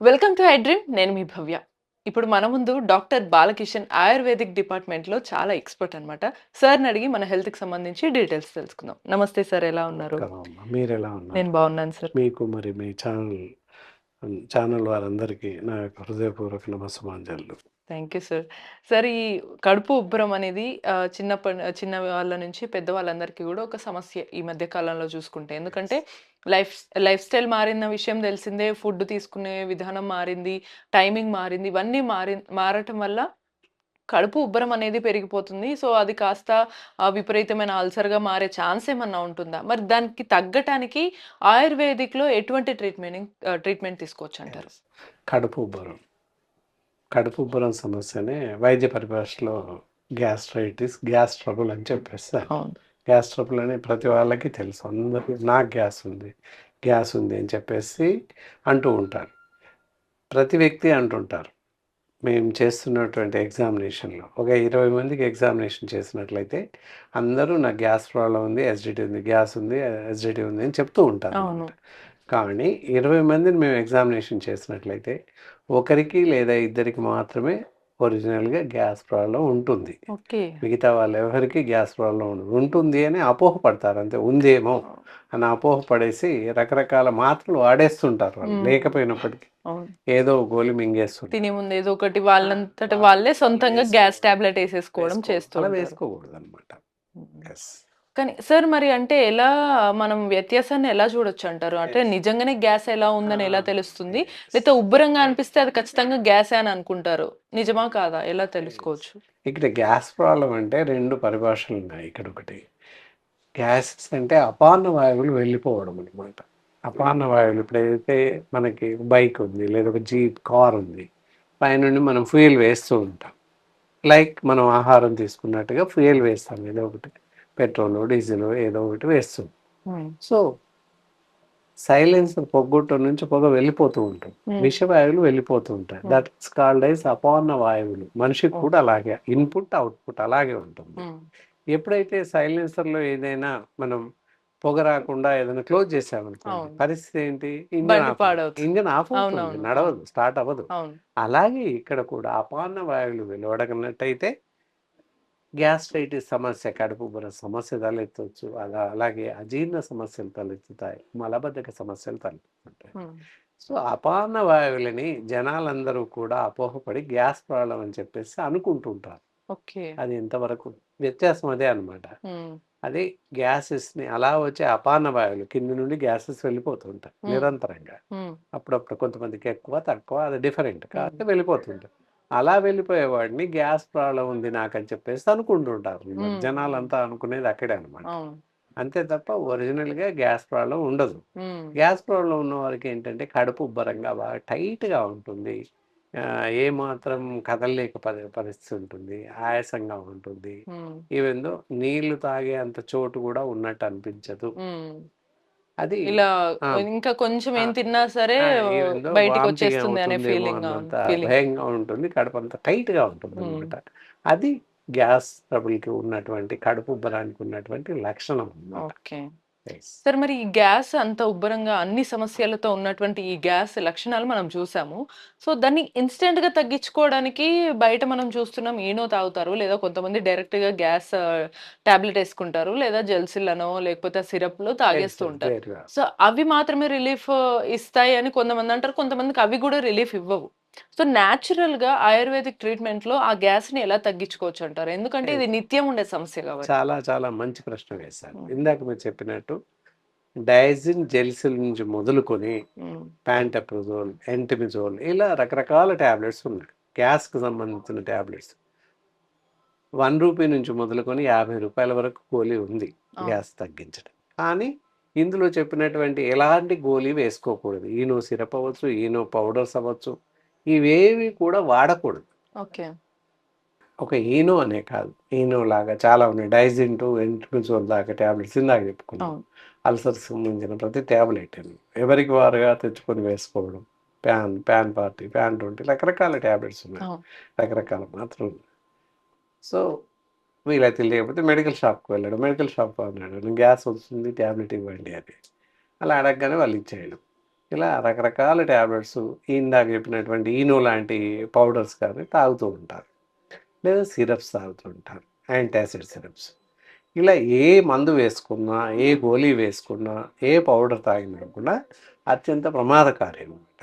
Welcome to I dream నేను మీ భవ్య. ఇప్పుడు మన ముందు డాక్టర్ బాలకిషన్ ఆయుర్వేదిక్ డిపార్ట్మెంట్లో చాలా ఎక్స్పర్ట్ అనమాట సార్ని అడిగి మన హెల్త్కి సంబంధించి డీటెయిల్స్ తెలుసుకుందాం. నమస్తే సార్ ఎలా ఉన్నారు. మీరు ఎలా ఉన్నారు? నేను బాగున్నాను సార్. మీకు మరి మీ ఛానల్ ఛానల్ వారందరికీ నా యొక్క హృదయపూర్వక నమస్సమాంజలు. థ్యాంక్ యూ సార్ సార్ ఈ కడుపు ఉబ్బరం అనేది చిన్నప్పటి చిన్న వాళ్ళ నుంచి పెద్ద వాళ్ళందరికీ కూడా ఒక సమస్య ఈ మధ్య కాలంలో చూసుకుంటే. ఎందుకంటే లైఫ్ లైఫ్ స్టైల్ మారిన విషయం తెలిసిందే ఫుడ్ తీసుకునే విధానం మారింది టైమింగ్ మారింది ఇవన్నీ మారి మారటం వల్ల కడుపు ఉబ్బరం అనేది పెరిగిపోతుంది. సో అది కాస్త విపరీతమైన అల్సర్గా మారే ఛాన్స్ ఏమన్నా ఉంటుందా? మరి దానికి తగ్గటానికి ఆయుర్వేదిక్లో ఎటువంటి ట్రీట్మెంట్ ట్రీట్మెంట్ తీసుకోవచ్చు అంటారు కడుపు ఉబ్బరం. కడుపు ఉబ్బరం సమస్యనే వైద్య పరిభాషలో గ్యాస్ట్రైటిస్ గ్యాస్ ట్రబుల్ అని చెప్పేస్తారు. గ్యాస్ ట్రబుల్ అని ప్రతి వాళ్ళకి తెలుసు. అందరికీ నాకు గ్యాస్ ఉంది. గ్యాస్ ఉంది అని చెప్పేసి అంటూ ఉంటారు. ప్రతి వ్యక్తి అంటుంటారు. మేము చేస్తున్నటువంటి ఎగ్జామినేషన్లో ఒక ఇరవై మందికి ఎగ్జామినేషన్ చేసినట్లయితే అందరూ నాకు గ్యాస్ ప్రాబ్లం ఉంది ఎస్డిటీ ఉంది గ్యాస్ ఉంది ఎస్డిటీ ఉంది అని చెప్తూ ఉంటారు. కానీ ఇరవై మందిని మేము ఎగ్జామినేషన్ చేసినట్లయితే ఒకరికి లేదా ఇద్దరికి మాత్రమే ఒరిజినల్గా గ్యాస్ ప్రాబ్లం ఉంటుంది. మిగతా వాళ్ళు ఎవరికి గ్యాస్ ప్రాబ్లం ఉండదు ఉంటుంది అని అపోహపడతారు. అంతే ఉందేమో అని అపోహపడేసి రకరకాల మాత్రలు వాడేస్తుంటారు వాళ్ళు. లేకపోయినప్పటికీ ఏదో గోలి మింగేస్తుంటారు. తినే ముందు ఏదో ఒకటి వాళ్ళంతట వాళ్ళే సొంతంగా గ్యాస్ టాబ్లెట్ వేసేసుకోవడం వేసుకో- చేస్తూ అలా ఉంటారు. వేసుకోకూడదు అనమాట కానీ సార్ మరి అంటే ఎలా మనం వ్యత్యాసాన్ని ఎలా చూడొచ్చు అంటారు అంటే. నిజంగానే గ్యాస్ ఎలా ఉందని ఎలా తెలుస్తుంది? లేకపోతే ఉబ్బరంగా అనిపిస్తే అది ఖచ్చితంగా గ్యాస్ అని అనుకుంటారు. నిజమా కాదా? ఎలా తెలుసుకోవచ్చు? ఇక్కడ గ్యాస్ ప్రాబ్లం అంటే రెండు పరిభాషలు ఉన్నాయి ఇక్కడ ఒకటి. గ్యాసెస్ అంటే అపాన్న వాయువులు వెళ్ళిపోవడం అనమాట అపాన్న వాయువులు ఇప్పుడు ఏదైతే మనకి బైక్ ఉంది లేదా ఒక జీప్ కార్ ఉంది పైనుండి మనం ఫ్యూయల్ వేస్తూ ఉంటాం. లైక్ మనం ఆహారం తీసుకున్నట్టుగా ఫ్యూయల్ వేస్తాం ఏదో ఒకటి. పెట్రోల్ డీజిల్ ఏదో ఒకటి వేస్తాం సో సైలెన్సర్ పొగ్గొట్టం నుంచి పొగ వెళ్ళిపోతూ ఉంటుంది. Hmm. విషవాయువులు వెళ్ళిపోతూ ఉంటాయి. Hmm. దట్ ఇస్ కాల్డ్ ఐస్ అపాన్న వాయువులు. మనిషికి కూడా అలాగే ఇన్పుట్ అవుట్పుట్ అలాగే ఉంటుంది. ఎప్పుడైతే సైలెన్సర్లో ఏదైనా మనం పొగ రాకుండా ఏదైనా క్లోజ్ చేసామనుకోండి. పరిస్థితి ఏంటి? పాడవుతుంది. ఇంజన్ ఆఫ్ అవుతుంది. నడవదు స్టార్ట్ అవ్వదు. అలాగే ఇక్కడ కూడా అపాన్న వాయువులు వెలువడగనట్టయితే గ్యాస్ట్రైటిస్ సమస్య కడుపు ఉబ్బరం సమస్య తలెత్తవచ్చు అలా అలాగే అజీర్ణ సమస్యలు తలెత్తుతాయి. మలబద్ధక సమస్యలు తలెత్తుతాయి ఉమ్. సో అపాన్న వాయువులని జనాలందరూ కూడా అపోహపడి గ్యాస్ ప్రాబ్లం అని చెప్పేసి అనుకుంటుంటారు. అది ఎంతవరకు? వ్యత్యాసం అదే అనమాట. అది గ్యాసెస్ని అలా వచ్చే అపాన వాయువులు కింద నుండి గ్యాసెస్ వెళ్ళిపోతుంటాయి. నిరంతరంగా. అప్పుడప్పుడు కొంతమందికి ఎక్కువ తక్కువ అది డిఫరెంట్ కాబట్టి వెళ్ళిపోతుంటాయి. అలా వెళ్ళిపోయేవాడిని. గ్యాస్ ప్రాబ్లం ఉంది నాకని చెప్పేసి అనుకుంటుంటారు. జనాలంతా అనుకునేది అక్కడే అనమాట అంతే తప్ప ఒరిజినల్గా గ్యాస్ ప్రాబ్లం ఉండదు. గ్యాస్ ప్రాబ్లం ఉన్న వారికి ఏంటంటే కడుపు ఉబ్బరంగా బాగా టైట్గా ఉంటుంది. ఆ, ఏ మాత్రం కదలలేక పరి- పరిస్థితి ఉంటుంది. ఆయాసంగా ఉంటుంది. ఈవెందో నీళ్ళు తాగే అంత చోటు కూడా ఉన్నట్టు అనిపించదు. అది ఇలా. ఇంకా కొంచెం ఏం. తిన్నా సరే బయటికి వచ్చేస్తుంది అనే ఫీలింగ్ భయంగా ఉంటుంది కడుపు అంత టైట్గా ఉంటుంది. అనమాట అది గ్యాస్ ట్రబుల్కి ఉన్నటువంటి కడుపు ఉబ్బరానికి ఉన్నటువంటి లక్షణం Yes. సార్ మరి ఈ గ్యాస్ అంత ఉబ్బరంగా అన్ని సమస్యలతో ఉన్నటువంటి ఈ గ్యాస్ లక్షణాలు మనం చూసాము. సో దాన్ని ఇన్స్టెంట్గా తగ్గించుకోవడానికి బయట మనం చూస్తున్నాం ఈనో తాగుతారు లేదా కొంతమంది డైరెక్ట్గా గ్యాస్ టాబ్లెట్ వేసుకుంటారు లేదా జెల్సిల్లనో లేకపోతే సిరప్లో తాగేస్తూ ఉంటారు. సో అవి మాత్రమే రిలీఫ్ ఇస్తాయి అని కొంతమంది అంటారు కొంతమందికి అవి కూడా రిలీఫ్ ఇవ్వవు. సో న్యాచురల్గా ఆయుర్వేదిక్ ట్రీట్మెంట్లో ఆ గ్యాస్ని ఎలా తగ్గించుకోవచ్చు అంటారు ఎందుకంటే ఇది నిత్యం ఉండే సమస్య కాబట్టి. చాలా చాలా మంచి ప్రశ్న వేశారు. ఇందాక మీరు చెప్పినట్టు డైజిన్ జెల్సిల్ నుంచి మొదలుకొని ప్యాంటప్రజోల్ ఎంటిమిజోల్ ఇలా రకరకాల ట్యాబ్లెట్స్ ఉన్నాయి. గ్యాస్కి సంబంధించిన ట్యాబ్లెట్స్ వన్ రూపీ నుంచి మొదలుకొని యాభై రూపాయల వరకు గోళీ ఉంది. గ్యాస్ తగ్గించడం. కానీ ఇందులో చెప్పినటువంటి ఎలాంటి గోళీ వేసుకోకూడదు. ఈనో సిరప్ అవ్వచ్చు ఈనో పౌడర్స్ అవ్వచ్చు ఇవేవి కూడా వాడకూడదు. ఓకే. ఒక ఈనో అనే కాదు. ఈనో లాగా చాలా ఉన్నాయి. డైజిన్ టు ఎంట్రిమిజోల్ దాకా ట్యాబ్లెట్స్ ఇందాక చెప్పుకున్నాం. అవును. అల్సర్స్ సంబంధించిన ప్రతి ట్యాబ్లెట్ ఎవరికి వారుగా తెచ్చుకొని వేసుకోవడం. Pan Pan party Pan twenty రకరకాల ట్యాబ్లెట్స్ ఉన్నాయి. రకరకాల మాత్రం సో వీలైతే లేకపోతే మెడికల్ షాప్కి వెళ్ళాడు మెడికల్ షాప్ అన్నాడు "నేను గ్యాస్ వస్తుంది ట్యాబ్లెట్ ఇవ్వండి అని. అలా అడగగానే వాళ్ళు ఇచ్చేయడం. ఇలా రకరకాల ట్యాబ్లెట్స్ ఇందాక చెప్పినటువంటి ఈనో లాంటి పౌడర్స్ కానీ తాగుతూ ఉంటారు. లేదా సిరప్స్ తాగుతూ ఉంటారు. Antacid syrups. ఇలా ఏ మందు వేసుకున్నా ఏ గోళీ వేసుకున్నా ఏ పౌడర్ తాగినా కూడా అత్యంత ప్రమాదకారి అనమాట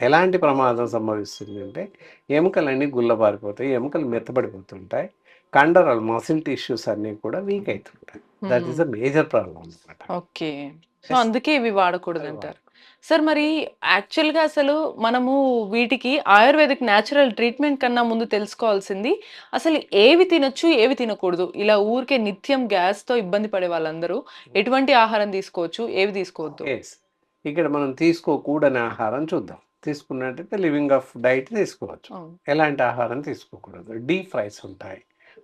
ఎలాంటి ప్రమాదం సంభవిస్తుంది అంటే ఎముకలన్నీ గుల్లబారిపోతాయి ఎముకలు మెత్తబడిపోతుంటాయి కండరాలు మసిల్ టిష్యూస్ అన్నీ కూడా వీక్ అవుతుంటాయి. That is a major problem అనమాట ఓకే. సో అందుకే ఇవి వాడకూడదు. అంటారు సార్ మరి యాక్చువల్గా అసలు మనము వీటికి ఆయుర్వేదిక్ న్యాచురల్ ట్రీట్మెంట్ కన్నా ముందు తెలుసుకోవాల్సింది అసలు ఏవి తినొచ్చు ఏవి తినకూడదు. ఇలా ఊరికే నిత్యం గ్యాస్తో ఇబ్బంది పడే వాళ్ళందరూ ఎటువంటి ఆహారం తీసుకోవచ్చు ఏవి తీసుకోవద్దు? ఇక్కడ మనం తీసుకోకూడని ఆహారం చూద్దాం. తీసుకున్నట్టయితే లివింగ్ ఆఫ్ డైట్ తీసుకోవచ్చు. ఎలాంటి ఆహారం తీసుకోకూడదు? డీప్ ఫ్రైస్ ఉంటాయి.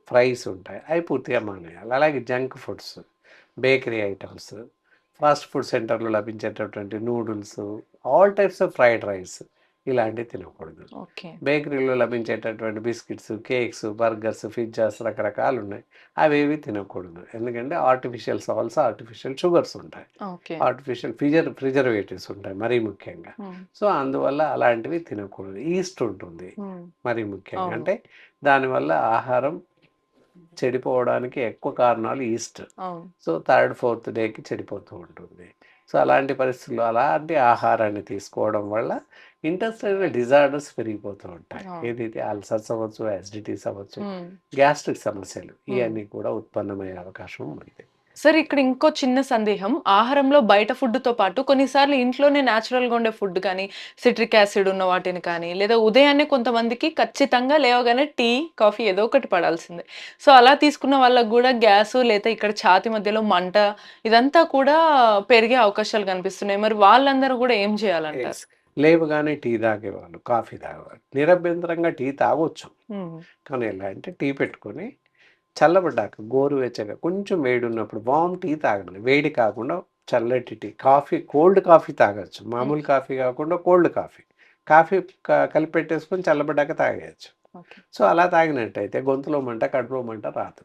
ఫ్రైస్ ఉంటాయి. అవి పూర్తిగా మానేయాలి. అలాగే junk foods bakery items fast food సెంటర్లో లభించేటటువంటి noodles all types of fried rice ఇలాంటివి తినకూడదు. బేకరీలో లభించేటటువంటి బిస్కెట్స్ కేక్స్ బర్గర్స్ పిజ్జాస్ రకరకాలు ఉన్నాయి అవేవి తినకూడదు. ఎందుకంటే ఆర్టిఫిషియల్ సాల్స్ ఆర్టిఫిషియల్ షుగర్స్ ఉంటాయి. ఆర్టిఫిషియల్ ప్రిజర్ ప్రిజర్వేటివ్స్ ఉంటాయి మరీ ముఖ్యంగా. సో అందువల్ల అలాంటివి తినకూడదు. ఈస్ట్ ఉంటుంది మరీ ముఖ్యంగా. అంటే దానివల్ల ఆహారం చెడిపోవడానికి ఎక్కువ కారణాలు ఈస్ట్. సో థర్డ్ ఫోర్త్ డేకి చెడిపోతూ ఉంటుంది. సో అలాంటి పరిస్థితుల్లో అలాంటి ఆహారాన్ని తీసుకోవడం వల్ల ఇంటెస్టైనల్ డిజార్డర్స్ పెరిగిపోతూ ఉంటాయి. ఏదైతే అల్సర్స్ అవ్వచ్చు యాసిడిటీస్ అవ్వచ్చు. గ్యాస్ట్రిక్ సమస్యలు ఇవన్నీ కూడా ఉత్పన్నమయ్యే అవకాశం ఉంది. సార్ ఇక్కడ ఇంకో చిన్న సందేహం. ఆహారంలో బయట food తో పాటు కొన్నిసార్లు ఇంట్లోనే natural గా ఉండే ఫుడ్ కానీ సిట్రిక్ యాసిడ్ ఉన్న వాటిని కానీ లేదా ఉదయాన్నే కొంతమందికి ఖచ్చితంగా లేవగానే టీ కాఫీ ఏదో ఒకటి పడాల్సిందే. సో అలా తీసుకున్న వాళ్ళకు కూడా గ్యాస్ లేదా ఇక్కడ ఛాతి మధ్యలో మంట ఇదంతా కూడా పెరిగే అవకాశాలు కనిపిస్తున్నాయి. మరి వాళ్ళందరూ కూడా ఏం చేయాలంటారు. లేవగానే టీ తాగేవాళ్ళు కాఫీ తాగేవాళ్ళు. నిరభ్యంతరంగా టీ తాగొచ్చు. కానీ ఎలా అంటే టీ పెట్టుకొని చల్లబడ్డాక గోరువెచ్చగా కొంచెం వేడి ఉన్నప్పుడు వామ్ టీ తాగండి. వేడి కాకుండా చల్లటి టీ కాఫీ కోల్డ్ కాఫీ తాగొచ్చు. మామూలు కాఫీ కాకుండా కోల్డ్ కాఫీ. కాఫీ క- కలిపి పెట్టేసుకొని చల్లబడ్డాక తాగేయచ్చు. సో అలా తాగినట్టయితే గొంతులో మంట కడుపులో మంట రాదు.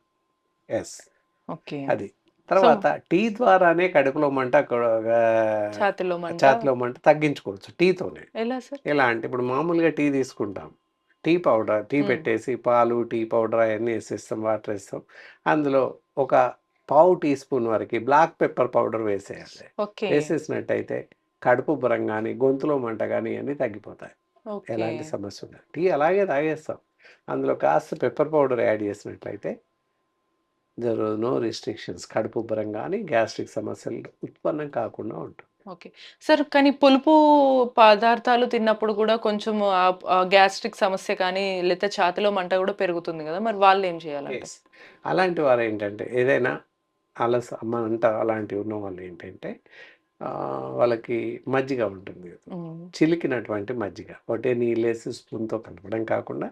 ఎస్. ఓకే. అది. తర్వాత టీ ద్వారానే కడుపులో మంట ఛాతిలో మంట? తగ్గించుకోవచ్చు టీతోనే. ఎలా అంటే ఇప్పుడు మామూలుగా టీ తీసుకుంటాం. Tea powder tea. పెట్టేసి పాలు టీ పౌడర్ అవన్నీ వేసేస్తాం వాటర్ వేస్తాం అందులో ఒక పావు టీ స్పూన్ వరకు బ్లాక్ పెప్పర్ పౌడర్ వేసేయాలి. వేసేసినట్టయితే కడుపు బరం కానీ గొంతులో మంట కానీ అన్నీ తగ్గిపోతాయి. ఎలాంటి సమస్య ఉండదు. టీ అలాగే తాగేస్తాం. అందులో కాస్త పెప్పర్ పౌడర్ యాడ్ చేసినట్లయితే దర్ నో రిస్ట్రిక్షన్స్ కడుపు ఉబ్బరం కానీ గ్యాస్ట్రిక్ సమస్యలు ఉత్పన్నం కాకుండా ఉంటుంది ఓకే. సార్ కానీ పులుపు పదార్థాలు తిన్నప్పుడు కూడా కొంచెం గ్యాస్ట్రిక్ సమస్య కానీ లేకపోతే ఛాతిలో మంట కూడా పెరుగుతుంది కదా! మరి వాళ్ళు ఏం చేయాలంటే? Yes. అలాంటి వారు ఏంటంటే ఏదైనా అలస మంట అలాంటివి ఉన్న వాళ్ళు ఏంటంటే వాళ్ళకి మజ్జిగ ఉంటుంది. చిలికినటువంటి మజ్జిగ. ఒకటే నీళ్ళేసి స్పూన్తో కలపడం కాకుండా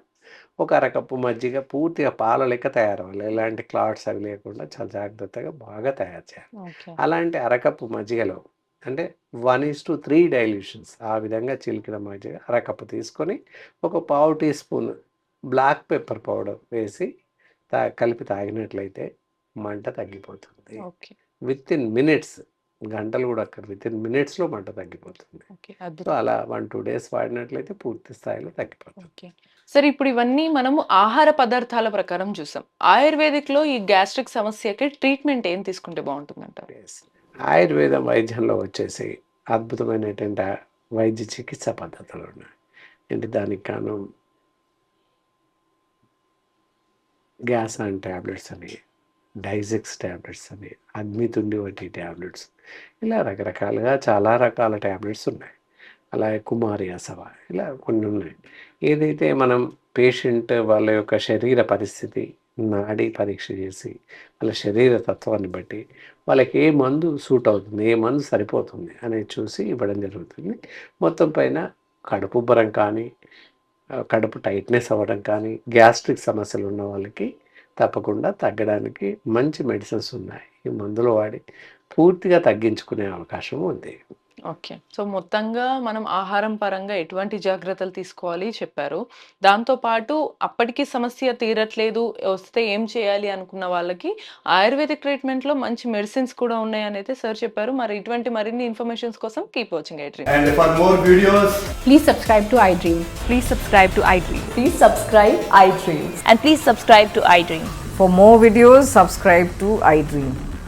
ఒక అరకప్పు మజ్జిగ పూర్తిగా పాల లెక్క తయారవ్వాలి. ఎలాంటి క్లాట్స్ అవి లేకుండా చాలా జాగ్రత్తగా బాగా తయారు చేయాలి. అలాంటి అరకప్పు మజ్జిగలో అంటే one is to three dilutions. ఆ విధంగా చిలికిన మజ్జిగ అరకప్పు తీసుకొని ఒక పావు teaspoon black pepper powder వేసి తా కలిపి తాగినట్లయితే మంట తగ్గిపోతుంది. ఓకే. విత్ ఇన్ మినిట్స్ గంటలు కూడా అక్కడ విత్ ఇన్ మినిట్స్లో మంట తగ్గిపోతుంది. ఓకే సో అలా వన్ టూ డేస్ వాడినట్లయితే పూర్తి స్థాయిలో తగ్గిపోతుంది. ఓకే. సార్ ఇప్పుడు ఇవన్నీ మనము ఆహార పదార్థాల ప్రకారం చూసాం. ఆయుర్వేదిక్లో ఈ గ్యాస్ట్రిక్ సమస్యకి ట్రీట్మెంట్ ఏం తీసుకుంటే బాగుంటుంది అంటారు. ఆయుర్వేద వైద్యంలో వచ్చేసి అద్భుతమైనటువంటి వైద్య చికిత్స పద్ధతులు ఉన్నాయి. అంటే దానికి కాను గ్యాస్ అండ్ ట్యాబ్లెట్స్ అని డైజెక్స్ ట్యాబ్లెట్స్ అని అగ్నితుండి వంటి ట్యాబ్లెట్స్ ఇలా రకరకాలుగా చాలా రకాల ట్యాబ్లెట్స్ ఉన్నాయి. అలాగే కుమారి అసవ ఇలా కొన్ని ఉన్నాయి. ఏదైతే మనం పేషెంట్ వాళ్ళ యొక్క శరీర పరిస్థితి నాడీ పరీక్ష చేసి వాళ్ళ శరీర తత్వాన్ని బట్టి వాళ్ళకి ఏ మందు సూట్ అవుతుంది ఏ మందు సరిపోతుంది అనేది చూసి ఇవ్వడం జరుగుతుంది. మొత్తం పైన కడుపు ఉబ్బరం కానీ కడుపు టైట్నెస్ అవ్వడం కానీ గ్యాస్ట్రిక్ సమస్యలు ఉన్న వాళ్ళకి తప్పకుండా తగ్గడానికి మంచి మెడిసిన్స్ ఉన్నాయి. ఈ మందులు వాడి పూర్తిగా తగ్గించుకునే అవకాశం ఉంది. ఓకే. సో మొత్తంగా మనం ఆహారం పరంగా ఎటువంటి జాగ్రత్తలు తీసుకోవాలి చెప్పారు. దాంతో పాటు అప్పటికి సమస్య తీరట్లేదు వస్తే ఏం చేయాలి అనుకున్న వాళ్ళకి ఆయుర్వేదిక్ ట్రీట్మెంట్లో మంచి మెడిసిన్స్ కూడా ఉన్నాయని అయితే సార్ చెప్పారు. మరి ఇటువంటి మరిన్ని ఇన్ఫర్మేషన్ కోసం keep watching I Dream. Please subscribe to I Dream please subscribe to I Dream please subscribe I Dream and please subscribe to I Dream for more videos subscribe to I Dream